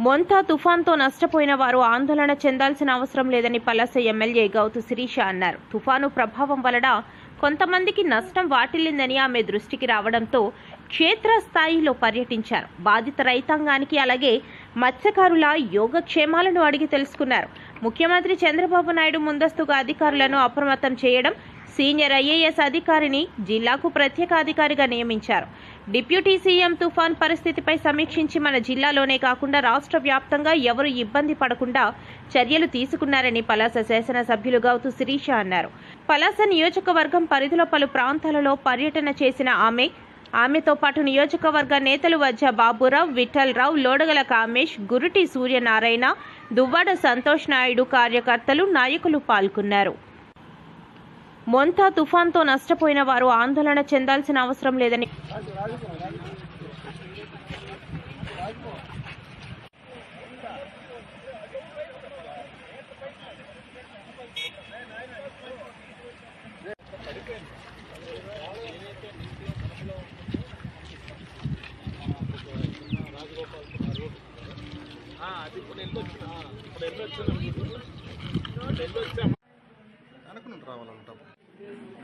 మొంతా తుఫాన్తో నష్టపోయిన వారు ఆందోళన చెందాల్సిన అవసరం లేదని పలాస ఎమ్మెల్యే గౌతు శిరీష అన్నారు. తుఫాను ప్రభావం వలన కొంతమందికి నష్టం వాటిల్లిందని ఆమె దృష్టికి రావడంతో క్షేత్రస్థాయిలో పర్యటించారు. బాధిత రైతాంగానికి అలాగే మత్స్యకారుల యోగక్షేమాలను అడిగి తెలుసుకున్నారు. ముఖ్యమంత్రి చంద్రబాబు నాయుడు ముందస్తుగా అధికారులను అప్రమత్తం చేయడం సీనియర్ ఐఏఎస్ అధికారిని జిల్లాకు ప్రత్యేక అధికారిగా నియమించారు. డిప్యూటీ సీఎం తుఫాన్ పరిస్థితిపై సమీక్షించి మన జిల్లాలోనే కాకుండా రాష్ట్ర వ్యాప్తంగా ఎవరు ఇబ్బంది పడకుండా చర్యలు తీసుకున్నారని పలాస శాసనసభ్యులు గౌతు శిరీష అన్నారు. పలాస నియోజకవర్గం పరిధిలో పలు ప్రాంతాలలో పర్యటన చేసిన ఆమె ఆమెతో పాటు నియోజకవర్గ నేతలు వజ్జ బాబురావు విఠలరావు లోడగల కామేష్ గురుటి సూర్యనారాయణ దువ్వాడ సంతోష్ నాయుడు కార్యకర్తలు నాయకులు పాల్గొన్నారు. మొంతా తుఫాన్తో నష్టపోయిన వారు ఆందోళన చెందాల్సిన అవసరం లేదని అనుకుని రావాలంటాం Thank you.